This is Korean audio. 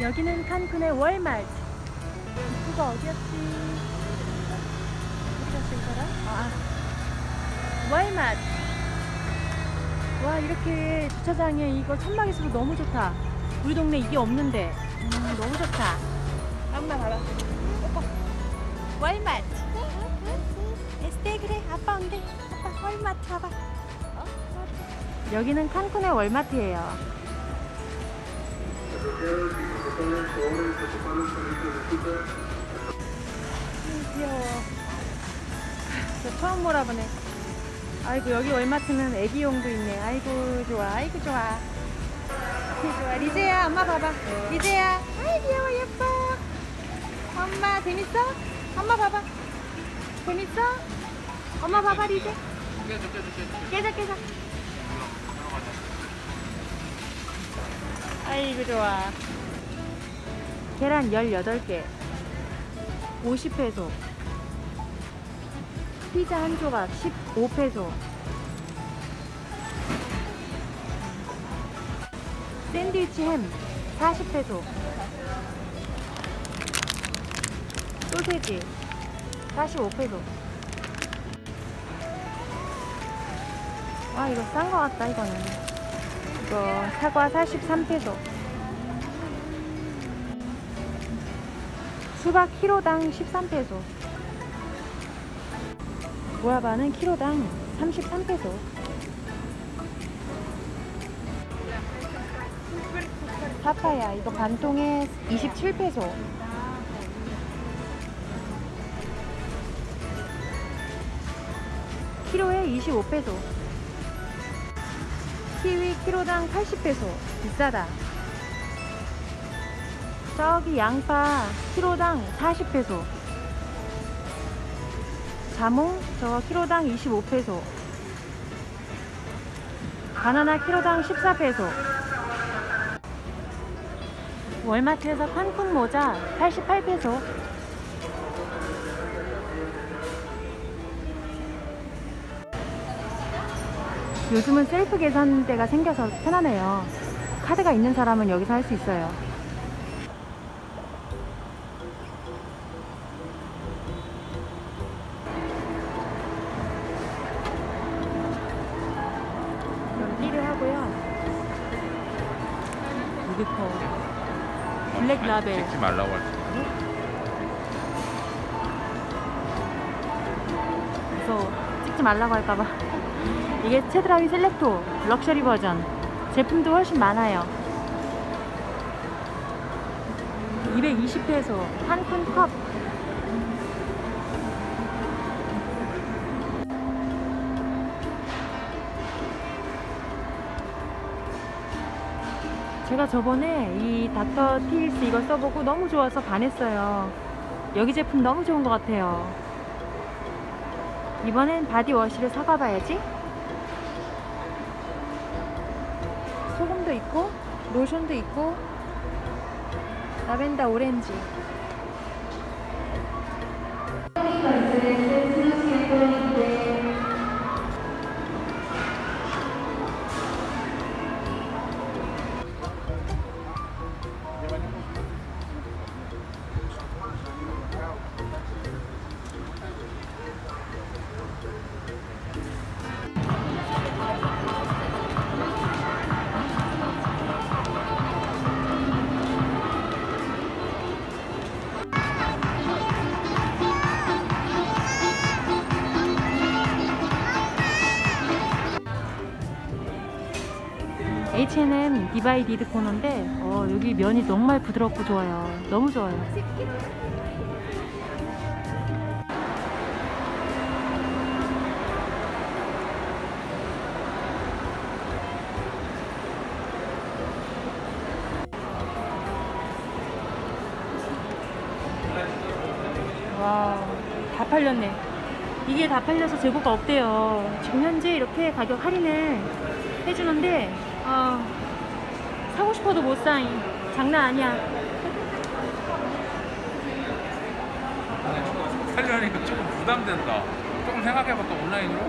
여기는 칸쿤의 월마트. 입구가 어디였지? 어디 갔어 이 사람? 아, 월마트. 와 이렇게 주차장에 이거 천막 있어서 너무 좋다. 우리 동네 이게 없는데 음, 너무 좋다. 엄마 봐봐. 오빠. 월마트. 에스테 그래 아빠 온대. 아빠 월마트 봐봐. 여기는 칸쿤의 월마트예요. 음, 귀여워. 저 처음 몰아보네. 아이고 여기 월마트는 애기용도 있네. 아이고 좋아. 아이고 좋아. 좋아. 리제야 엄마 봐봐. 리제야. 아이 귀여워 예뻐. 엄마 재밌어? 엄마 봐봐. 재밌어? 엄마 봐봐 리제. 깨자 깨자. 아이고 좋아. 계란 18개. 50페소. 피자 한 조각 15페소. 샌드위치 햄 40페소. 소세지 45페소. 아, 이거 싼 거 같다, 이거는. 이거 사과 43페소. 수박 키로당 13페소. 구아바는 키로당 33페소. 파파야 이거 반통에 27페소. 키로에 25페소. 키위 키로당 80페소. 비싸다. 저기 양파 키로당 40페소. 자몽 저거 키로당 25페소. 바나나 키로당 14페소. 월마트에서 칸쿤 모자 88페소. 요즘은 셀프 계산대가 생겨서 편하네요. 카드가 있는 사람은 여기서 할 수 있어요. 커. 블랙 라벨. 찍지 말라고 할 때. 무서워. 찍지 말라고 할까봐. 이게 체드라위 셀렉토 럭셔리 버전. 제품도 훨씬 많아요. 220페소 한푼 컵. 제가 저번에 이 닥터 티일스 이거 써보고 너무 좋아서 반했어요. 여기 제품 너무 좋은 것 같아요. 이번엔 바디워시를 사가봐야지. 소금도 있고, 로션도 있고, 라벤더 오렌지. H&M 디바이디드 코너인데 어, 여기 면이 정말 부드럽고 좋아요. 너무 좋아요. 와, 다 팔렸네. 이게 다 팔려서 재고가 없대요. 지금 현재 이렇게 가격 할인을 해주는데, 아, 사고 싶어도 못 사잉. 장난 아니야. 살려니까 조금 부담된다. 조금 생각해봐 또 온라인으로.